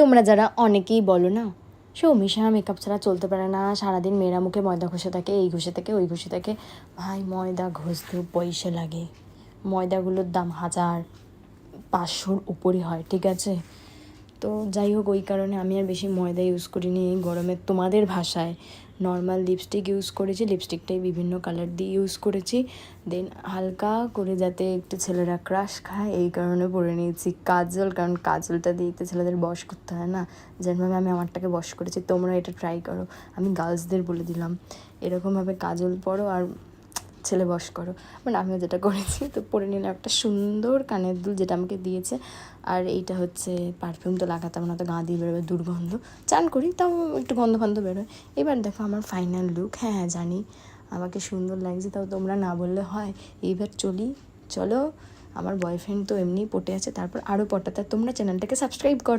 তোমরা যারা অনেকেই বলো না সৌমিশা মেকআপ ছাড়া চলতে পারে না, সারাদিন মেয়েরা মুখে ময়দা ঘষে থাকে, এই ঘষে থাকে, ওই ঘষে থাকে। ভাই, ময়দা ঘষতে পয়সা লাগে। ময়দাগুলোর দাম হাজার পাঁচশোর উপরই হয়, ঠিক আছে? তো যাই হোক, ওই কারণে আমি আর বেশি ময়দা ইউজ করিনি এই গরমে। তোমাদের ভাষায় নর্মাল লিপস্টিক ইউজ করেছি লিপস্টিকটাই বিভিন্ন কালার দিয়ে ইউজ করেছি। দেন হালকা করে যাতে একটু ছেলেরা ক্রাশ খায়, এই কারণে পরে নিয়েছি কাজল। কারণ কাজলটা দিয়ে তো ছেলেদের বশ করতে হয় না। যেভাবে আমি আমারটাকে বশ করেছি, তোমরা এটা ট্রাই করো। আমি গার্লসদের বলে দিলাম। এরকমভাবে কাজল পরো আর ছেলে বস করো। মানে আমিও যেটা করেছি, তো পরে নিলাম একটা সুন্দর কানের দুল যেটা আমাকে দিয়েছে। আর এইটা হচ্ছে পারফিউম তো লাগাতাম না তো গা দিয়ে বেরোবে দুর্গন্ধ। চান করি, তাও একটু গন্ধ ফন্ধ বেরোয়। এবার দেখো আমার ফাইনাল লুক হ্যাঁ হ্যাঁ জানি। আমাকে সুন্দর লাগছে, তাও তোমরা না বললে হয়। এইবার চলি, চলো। আমার বয়ফ্রেন্ড তো এমনিই পটে আছে, তারপর আরও পটাতে, তোমরা চ্যানেলটাকে সাবস্ক্রাইব করো।